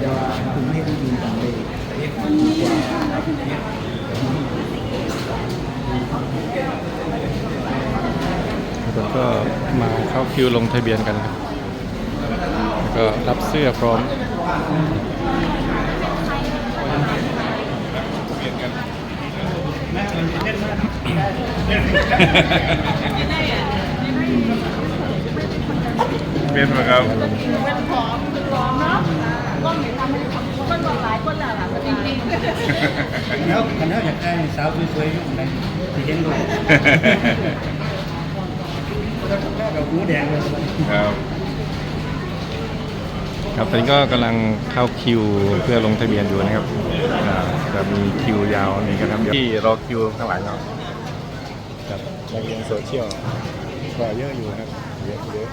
แต่ว่าผมไม่ได้ยินกันเลยทุกคนก็มาเข้าคิวลงทะเบียนกันครับแล้วก็รับเสื้อพร้อมเป็นไหมครับเป็นผอมเป็นผอมนะ ก็เหมือนทำให้คนบอกหลายคนแหละล่ะจริงๆแล้วคันนั้นอยากได้สาวสวยๆอยู่ไหนที่เห็นด้วยเราหูแดงเลยครับ ครับตอนนี้ก็กำลังเข้าคิวเพื่อลงทะเบียนอยู่นะครับอ่าจะมีคิวยาวมีกันครับที่รอคิวข้างหลังเนาะกับนักเรียนโซเชียลก็เยอะอยู่ครับเยอะเยอะ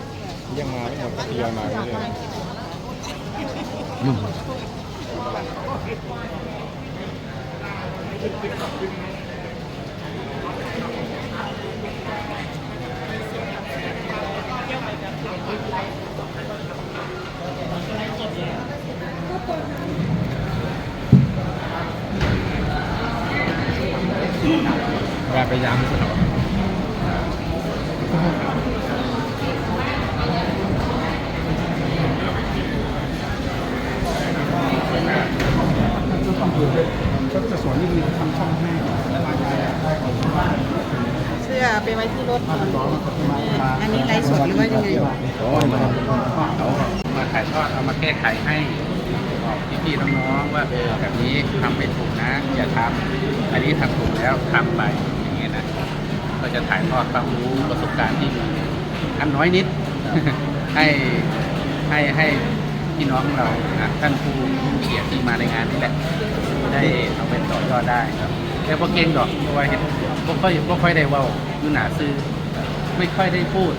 ยังมาไม่หมดทยอยมาเรื่อยๆ ว่าพยายามที่สุด ก็จะสวนนี่มีทำช่องให้ เสื้อไปไว้ที่รถก่อนอันนี้ไลฟ์ สดหรือว่ายังไงโอ้ยมาเขามาถ่ายทอดเอามาแก้ไขให้บอกพี่ๆน้องๆว่าเออแบบนี้ทำไม่ถูกนะอย่าทำอันนี้ทำถูกแล้วทำไปอย่างเงี้ยนะก็จะถ่ายทอดความรู้ประสบการณ์ที่มีอันน้อยนิด ให้ให้ให้พี่น้องเรานะท่านผู้เขียนที่มาในงานนี่แหละ ได้เอาไปต่อยอดได้ครับแต่พอเก่งดอกเพราะว่าเห็นบ่ค่อยบ่ค่อยได้ว้าอยู่หนาซื้อไม่ค่อยได้พูด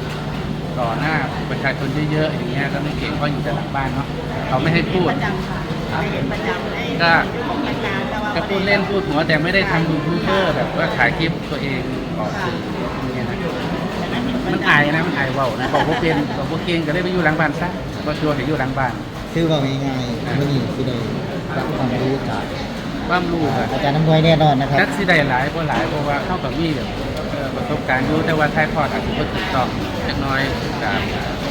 ต่อหน้าประชาชนเยอะๆอย่างเงี้ยก็ไม่เก่งเพราะอยู่แต่หลังบ้านเนาะเขาไม่ให้พูด ประจำค่ะเห็นประจำในก็ ของรายการแต่ว่าจะพูดเล่นพูดหัวแต่ไม่ได้ทำยูทูบเบอร์แบบว่าถ่ายคลิปตัวเองออกสื่ออย่างเงี้ยนะมันอายนะมันอายเว้านะบอกว่าเป็นบอกว่าเก่งก็ได้ไปอยู่หลังบ้านซะก็ชวนให้อยู่หลังบ้านคือว่าง่ายๆวันนี้คือได้รับความรู้จากบ้ามลูกอะอาจารย์น้ำมวยแน่นอนนะครับนักสิได้หลายเพราะหลายเพราะว่าเข้ากับมีแบบเอ่อ ประสบการณ์อยู่แต่ว่าถ่ายทอดอาจจะบ่ถูกต้องเล็กน้อยกับ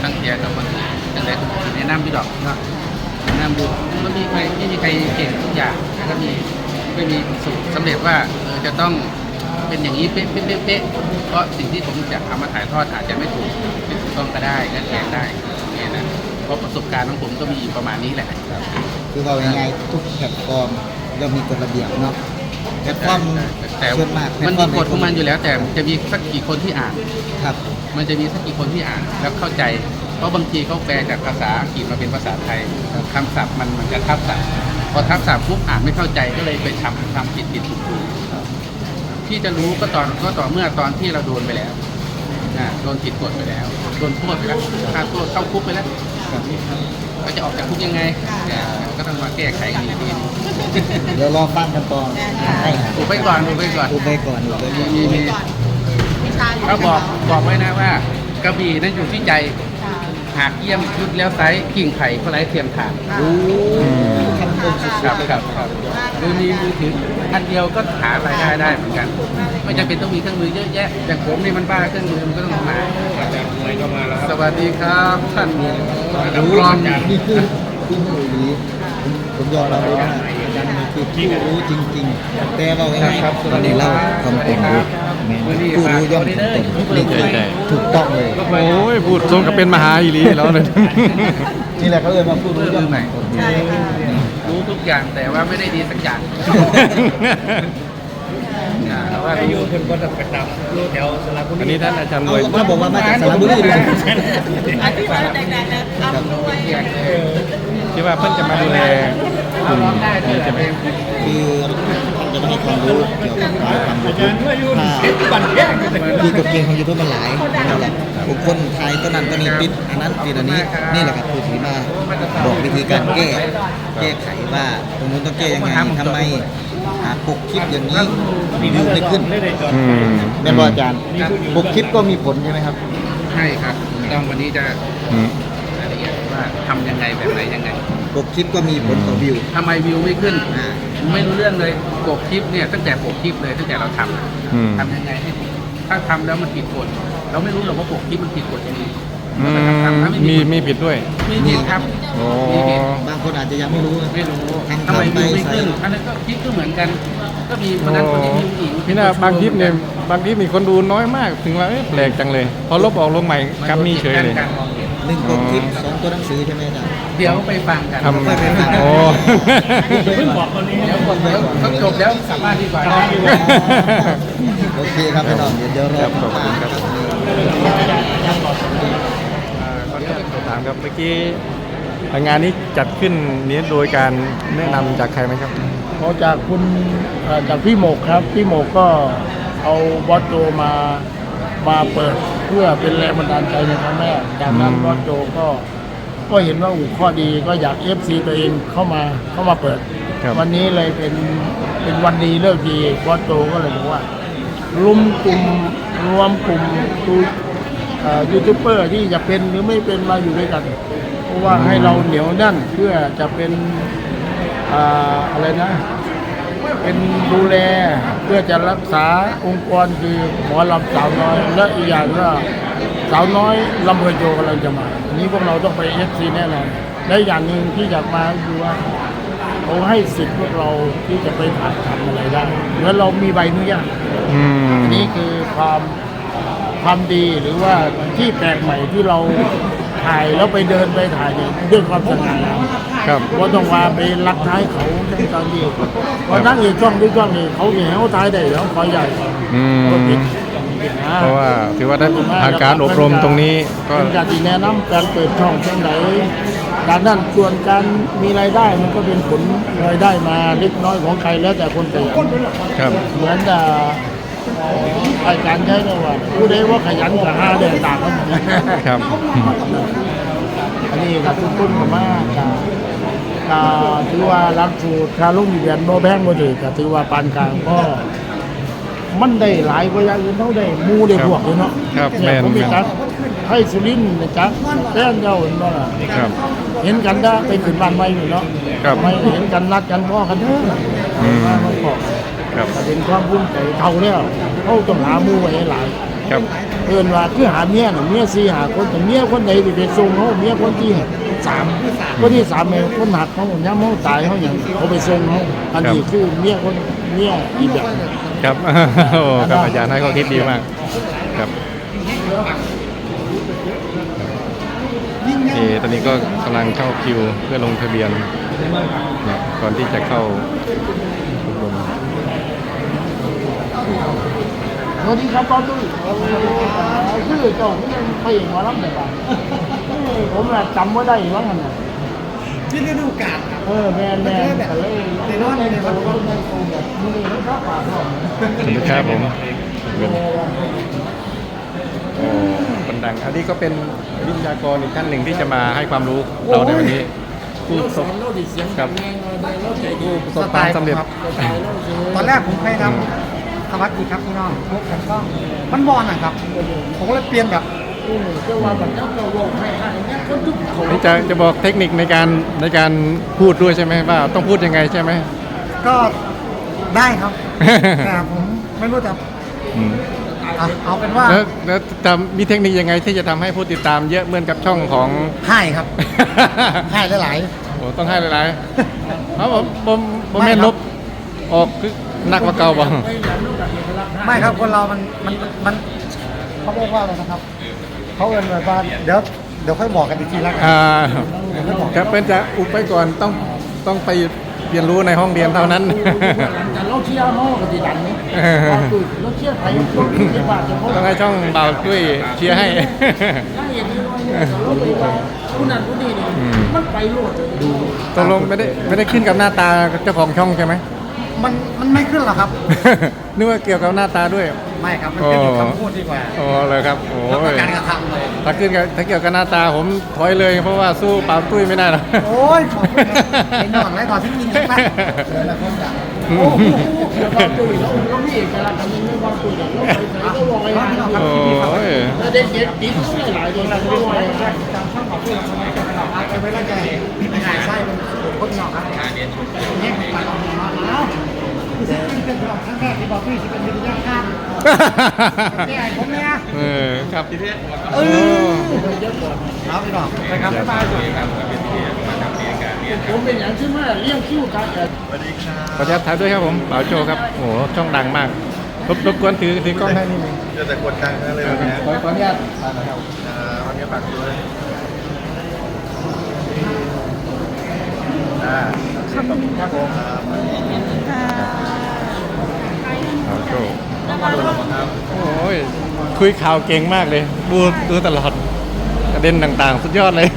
ทั้งเทียกับมันจังได๋แนะนำพี่ดอกเนาะแนะนำดูมันมีใครไม่มีใครเก่งทุกอย่างแล้วก็มีไม่มีสูตรสำเร็จว่าเออจะต้องเป็นอย่างนี้เป๊ะเป๊ะเป๊ะเป๊ะเพราะสิ่งที่ผมจะเอามาถ่ายทอดอาจจะไม่ถูกไม่ถูกต้องก็ได้ก็แก้ได้เนี่ยนะเพราะประสบการณ์ของผมก็มีอยู่ประมาณนี้แหละ คือว่าง่ายๆทุกแพลตฟอร์มย่อมมีกฎระเบียบเนาะ แพลตฟอร์มแต่ส่วนมากมันมีกฎของมันอยู่แล้ว แต่จะมีสักกี่คนที่อ่านครับ มันจะมีสักกี่คนที่อ่านแล้วเข้าใจ เพราะบางทีเขาแปลจากภาษาอังกฤษมาเป็นภาษาไทยคำศัพท์มันมันจะทับศัพท์พอทับศัพท์ปุ๊บอ่านไม่เข้าใจก็เลยไปทำทำผิดผิดถูกถูกที่จะรู้ก็ตอนก็ต่อเมื่อตอนที่เราโดนไปแล้วนะโดนผิดกฎไปแล้วโดนโทษไปแล้วค่าโทษเข้าคุกไปแล้ว ก็จะออกจากคุกยังไงเนี่ยก็ต้องมาแก้ไขกันอีกทีนึงเดี๋ยวรอฟังกันต่อให้ครับถูกไปก่อนถูกไปก่อนอุบไปก่อนอุบไปก่อนมีมีวิชาอยู่เขาบอกบอกไว้นะว่ากระบี่นั้นอยู่ที่ใจหากเยี่ยมยุดแล้วไซส์กิ่งไผ่ก็ไร้เทียมทานโอ้คำคมสุดครับๆเลยครับครับหรือมีมือถืออันเดียวก็หารายได้ได้เหมือนกัน ไม่จำเป็นต้องมีเครื่องมือเยอะแยะอย่างผมนี่มันบ้าเครื่องมือมันก็ต้องมา สวัสดีครับท่านรู้รองนี่คือผู้รู้นี้ผมผมยอมรับเลยว่าอาจารย์นี่คือผู้รู้จริง ๆ แต่เราง่ายๆวันนี้เราทำเป็นรู้แม่นผู้รู้ย่อมทำเป็นนี่คือถูกต้องเลยโอ้ยพูดสมกับเป็นมหาอีหลีแล้วเลยนี่แหละเขาเรียกว่าผู้รู้ย่อมทำเป็นใช่ค่ะรู้ทุกอย่างแต่ว่าไม่ได้ดีสักอย่าง อ่าว่าอายุรู้เพิ่นก็จะประจำอยู่แถวสระบุอันรีนี้ท่านอาจารย์รเอาวยถ้าบอกว่ามาจากสระบุรีเลยอธิบายแต่ๆนะอำนวยที่ว่าเพิ่นจะมาดูแลกลุ่มนี้จะเป็นคือท่านจะต้องให้ความรู้เกี่ยวกับการทำยูทูบถ้าคือกฎเกณฑ์ของยูทูบมันหลายนั่นแหละบุคคลไทยตัวนั้นตัวนี้ติดอันนั้นติดอันนี้นี่แหละครับคือที่มาบอกวิธีการแก้ แก้ไขว่าตรงนู้นต้องแก้ยังไงทำไม หากปกคลิปอย่างนี้วิวไม่ขึ้นอืม แม่นบออาจารย์ปกคลิปก็มีผลใช่ไหมครับให้ครับต้องวันนี้จะอืม รายละเอียดว่าทำยังไงแบบไหนยังไงปกคลิปก็มีผลต่อวิวทำไมวิวไม่ขึ้น อ่า ไม่รู้เรื่องเลยปกคลิปเนี่ยตั้งแต่ปกคลิปเลยตั้งแต่เราทำอะอืม ทำยังไงให้ถ้าทำแล้วมันผิดกฎเราไม่รู้หรอกว่าปกคลิปมันผิดกฎยังไง อืเราก็ทำทำถ้าไม่มีผิดมีผิดด้วยมีผิดครับโอ้มีผิดบางคนอาจจะยังไม่รู้ไม่รู้ทำทำไมทำไปวิวไม่ใส่ขึ้นอันนั้นก็คลิปก็เหมือนกัน ก็มีคนนั้นคนนี้มีผู้หญิงพี่น่าบางคลิปเนี่ยบางคลิปมีคนดูน้อยมาก ถึงว่าเอ๊ะแปลกจังเลยพอลบออกลงใหม่กลับมีเฉยเลย การมองเห็นหนึ่งปกคลิปสองตัวหนังสือใช่ไหมอาจารย์ เดี๋ยวไปฟังกันทำโอ้ เพิ่งบอกตอนนี้เดี๋ยวคนเดี๋ยวต้องจบแล้วกลับบ้านดีกว่าโอเคครับพี่น้องเดี๋ยวเดี๋ยวรอครับขอบคุณครับอ่ 3ครับเมื่อกี้งานนี้จัดขึ้นนี้โดยการแนะนำจากใครไหมครับเพราะจากคุณจากพี่โมกครับพี่โมกก็เอาบอสโตมามาเปิดเพื่อเป็นแรงบันดาลใจในครั้งแรกจากนั้นบอสโตก็ก็เห็นว่าอู่ข้อดีก็อยากเอฟซีตัวเองเข้ามาเข้ามาเปิด วันนี้เลยเป็นเป็นวันดีเลิกดีบอสโตก็เลยบอกว่ารวมกลุ่มรวมกลุ่มดู ยูทูบเบอร์ที่จะเป็นหรือไม่เป็นมาอยู่ด้วยกัน เพราะว่าให้เราเหนียวแน่นเพื่อจะเป็นอ่าอะไรนะ เป็นดูแลเพื่อจะรักษาองค์กรคือหมอลำสาวน้อย และอีกอย่างก็สาวน้อยลำเพลินโยกำลังจะมาอันนี้พวกเราต้องไปเอฟซีแน่นอนและอีกอย่างหนึ่งที่อยากมาคือว่าเขาให้สิทธิ์พวกเราที่จะไปถ่ายทำอะไรได้แล้วเรามีใบอนุญาตอืมอันนี้คือความ ความดีหรือว่าที่แปลกใหม่ที่เราถ่ายแล้วไปเดินไปถ่ายเนี่ยด้วยความสง่างามครับว่าต้องว่าไปรักท้ายเขาในตอนนี้เพราะนั่งอีกช่องด้วยช่องนี้เขาเห็นเขาท้ายได้แล้วขอใหญ่อืมก็ผิดผิดนะเพราะว่าถือว่าได้ผ่านการอบรมตรงนี้ก็เป็นการที่แนะนำการเปิดช่องช่องไหนการนั่นส่วนการมีรายได้มันก็เป็นผลรายได้มาเล็กน้อยของใครแล้วแต่คนแต่ครับเหมือนแต่ รายการใช้ก็ว่าผู้ใดว่าขยันกับห้าเดือนต่างกันหมดนะครับ อันนี้กับทุกคนก็มาก็ก็ถือว่ารักสูตรคาลุ่มเรียนโนแบงบ่ถือก็ถือว่าปานกลางก็มันได้หลายกว่าอย่างอื่นเท่าได้หมูได้พวกอยู่เนาะครับเนี่ยแม่นผมไปจักให้สุรินทร์นะจักแป้นเจ้าเห็นบ่ล่ะครับเห็นกันได้ไปขึ้นบ้านใหม่นี่เนาะครับไม่เห็นกันนัดกันพ่อกันเด้ออืมมาเขาบอก ครับแต่เป็นความภูมิใจเท่าแล้วเขาต้องหาหมู่ไว้ให้หลายครับเอินว่าคือหาเมียน่ะเมียสี่หาคนแต่เมียคนใดที่ไปส่งเขาเมียคนที่สามคนที่สามเนี่ยคนหักเขาย่ำเขาตายเขาอย่างเขาไปส่งเขาอันนี้คือเมียคนเมียอีกแบบหนึ่งครับโอ้ครับอาจารย์ให้ข้อคิดดีมากครับนี่ตอนนี้ก็กำลังเข้าคิวเพื่อลงทะเบียนเนี่ยก่อนที่จะเข้าอบรม สวัสดีครับป้าตุ้ยคือเจ้าที่ยังไปหมอลำแต่บ้านผมน่ะจำว่าได้ว่างั้นน่ะที่ฤดูกาลเออแมนแมนแต่เลยในรถในรถก็ไม่ตรงแบบมือมันก็ปากเขาสวัสดีครับผมเป็นโอ้คนดังอันนี้ก็เป็นวิทยากรอีกท่านหนึ่งที่จะมาให้ความรู้เราในวันนี้ผู้ประสบเราดิเสียงครับแรงเราเราใจดีประสบความสำเร็จตอนแรกผมเคยทำ สวัสดีครับพี่น้องพวกกันก็มันบอลนะครับผมก็เลยเปลี่ยนแบบเจ้าว่าแบบเจ้าเราลงให้ให้เนี่ยคนทุกคนนี่จะจะบอกเทคนิคในการในการพูดด้วยใช่ไหมว่าต้องพูดยังไงใช่ไหมก็ได้ครับแต่ผมไม่รู้จะอืมอะเอาเป็นว่าแล้วแล้วจะมีเทคนิคยังไงที่จะทำให้ผู้ติดตามเยอะเหมือนกับช่องของให้ครับให้หลายโอ้ต้องให้หลายๆเพราะผมผมผมแม่นลบออกคือ นักกว่าเก่าบ่ๆไม่ครับคนเรามันมันมันเขาเรียกว่าอะไรนะครับเขาเอินแบบว่าเดี๋ยวเดี๋ยวค่อยบอกกันอีกทีแล้วกันอ่าครับเป็นจะอุบไปก่อนต้องต้องไปเรียนรู้ในห้องเรียนเท่านั้นแต่เราเชียร์เขาก็ดีดันนี่เราเชียร์ใครคนที่บ้านจะเขาต้องให้ช่องเบาช่วยเชียร์ให้ถ้าเห็นเราไปว่าผู้นั้นผู้นี้นี่อืมมันไปโลดดูตกลงไม่ได้ไม่ได้ขึ้นกับหน้าตาเจ้าของช่องใช่ไหม มันมันไม่ขึ้นหรอกครับ นึกว่าเกี่ยวกับหน้าตาด้วย ไม่ครับ มันเป็นคำพูดดีกว่าอ๋อเลยครับโอ้แล้วก็ยการกระทำเลยถ้าขึ้นกับถ้าเกี่ยวกับหน้าตาผมถอยเลย เพราะว่าสู้ปาตุ้ยไม่ได้หรอกโอ้ยขอบคุณครับไอ้หนอนไรก่อนที่กินกันไปโอ้โหเราตุยเราเรามีเอกลักษณ์กันยังไม่ว่าตุยเราไปไหนก็วองไอ้ห่าโอ้ยเออเด็กเด็กๆติดหลายคนแล้วด้วยจำช่างขอพูดทำไมจะไปหลอกอาไปแล้วแกไม่หายไส้เป็นคนหนอกครับเนี่ยตัดออกมาแล้วคือสิ่ง ที่เป็นหลอกครั้งแรกที่บอกพี่ที่เป็นวิทยาการแก่ผมเนี่ยเออครับเทสเออครับพี่น้องไปครับบ๊ายบายผมเป็นอย่างที่อว่าเลี้ยงคิ้วกันเอ่อขออนุญาตถ่ายด้วยครับผมเป๋าโจครับโอ้โหช่องดังมากรบรบกวนถือถือกล้องให้นิดนึงเจะแต่กดดังนั่นเลยวันนี้ขออนุญาตถ่ายหน่อยครับอ่าวันนี้ฝากด้วยอ่า ครับผมเป๋าโจโอ้ยคุยข่าวเก่งมากเลย ดูดูตลอดประเด็นต่างๆ สุดยอดเลย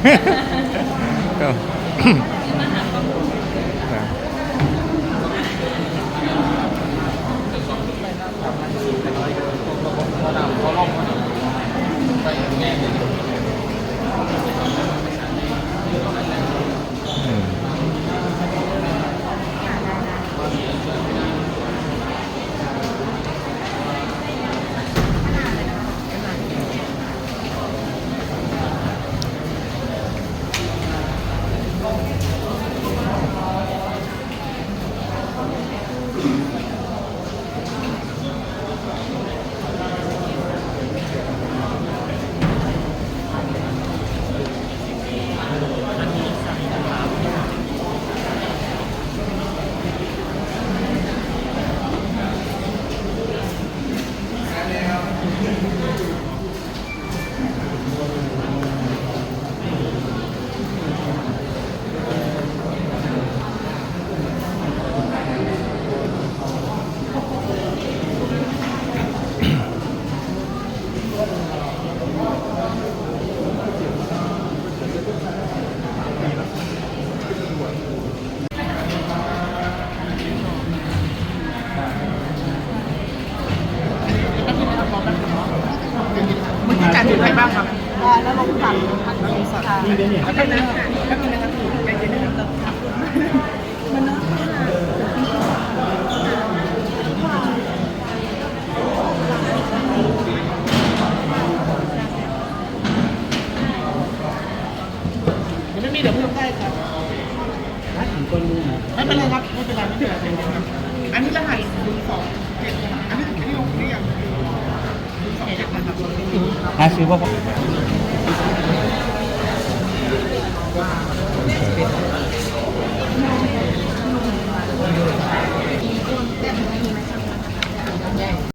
เดี๋ยวพี่ยกได้ครับถ้าถึงคนมือไม่เป็นไรครับไม่เป็นไรไม่เป็นไรครับอันนี้รหัสศูนย์สองเจ็ดอันนี้ที่ลงนี่ยังศูนย์องเจ็บหาซื้อว่า